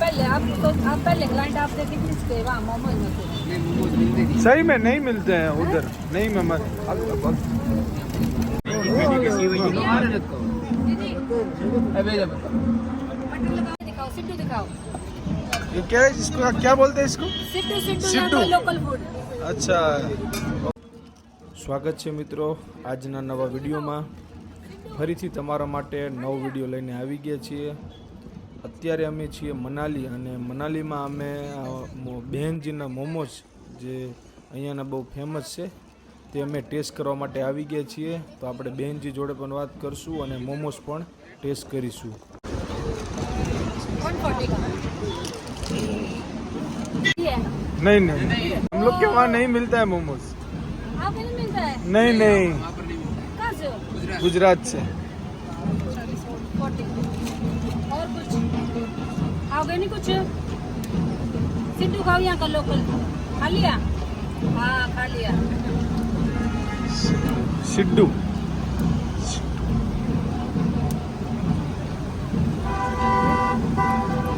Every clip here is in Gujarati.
પહેલે આપ તો આ પહેલે ગ્લાન્ડ આપ દે કે સેવા મમન તો મે મમન દેગી સહી મે નહીં મળતે હે ઉધર નહીં મમન અલ્લાહ બત મેની કે સેવા નહી ના રતો જી જી હવે જ પક પટલ લગાવ દેખાવ સિટુ દેખાવ કે આ શું છે આ શું બોલતે હે इसको સિટુ સિટુ લોકલ ફૂડ અચ્છા સ્વાગત છે મિત્રો આજ ના નવા વિડિયો માં ફરીથી તમારા માટે નવ વિડિયો લઈને આવી ગયા છે અત્યારે અમે છીએ મનાલી અને મનાલીમાં અમે બહેનજીના મોમોઝ જે અહીંયાના બહુ ફેમસ છે તે અમે ટેસ્ટ કરવા માટે આવી ગયા છીએ તો આપણે બહેનજી જોડે પણ વાત કરીશું અને મોમોસ પણ ટેસ્ટ કરીશું નહીં નહીં હમ કે વહાં નહીં મિલતા હૈ મોમોસ નહીં નહીં ગુજરાત છે पे नहीं कुछ सिद्धू खाओ यहाँ का लोकल खा लिया हाँ खा लिया सिद्धू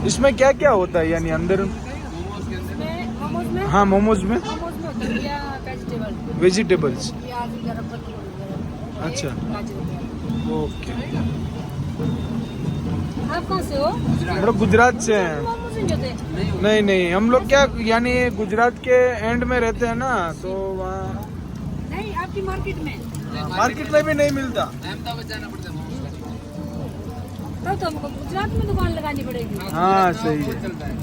इसमें क्या क्या होता है यानी अंदर हाँ मोमोज में वेजिटेबल्स वेजिटेबल्स अच्छा ओके हम लोग गुजरात से हैं नहीं नहीं हम लोग क्या यानी गुजरात के एंड में रहते हैं ना तो वहाँ नहीं आपकी मार्केट में मार्केट में भी नहीं मिलता तो हमको गुजरात में दुकान लगानी पड़ेगी हाँ सही है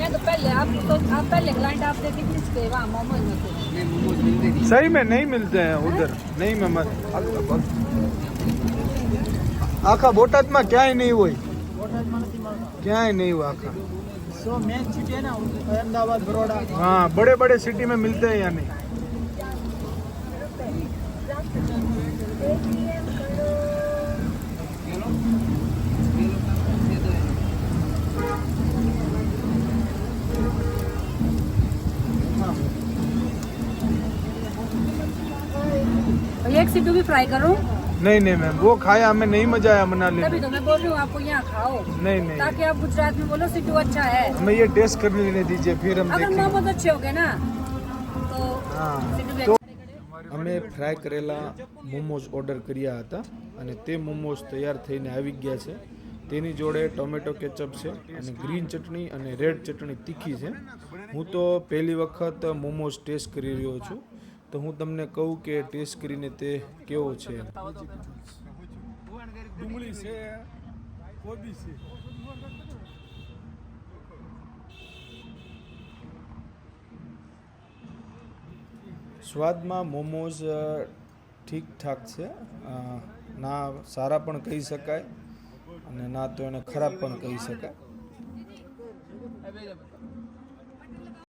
तो तो, सही में नहीं मिलते हैं उधर नहीं मैं मत આખા બોટાદમાં ક્યાંય નહીં હોય नहीं हुआ आखा सो मेन सिटी है ना अहमदाबाद बड़ोड़ा हाँ बड़े बड़े सिटी में मिलते हैं या नहीं मक्सी को भी फ्राई करूं नहीं नहीं मैम वो खाया हमें नहीं मजा आया मनाली तभी तो मैं बोल रही हूँ आपको यहाँ खाओ नहीं नहीं ताकि आप गुजरात में बोलो सिद्धू अच्छा है हमें ये टेस्ट करने लेने दीजिए फिर हम अगर मोमोज अच्छे हो गए ना तो हाँ तो અમે ફ્રાય કરેલા મોમોઝ ઓર્ડર કર્યા હતા અને તે મોમોઝ તૈયાર થઈને આવી ગયા છે તેની જોડે ટોમેટો કેચઅપ છે અને ગ્રીન ચટણી અને રેડ ચટણી તીખી છે હું તો પહેલી વખત મોમોઝ ટેસ્ટ કરી રહ્યો છું તો હું તમને કહું કે ટેસ્ટ કરીને તે કેવો છે ડુંગળી છે કોબી છે સ્વાદમાં મોમોઝ ઠીકઠાક છે ના સારા પણ કહી શકાય અને ના તો એને ખરાબ પણ કહી શકાય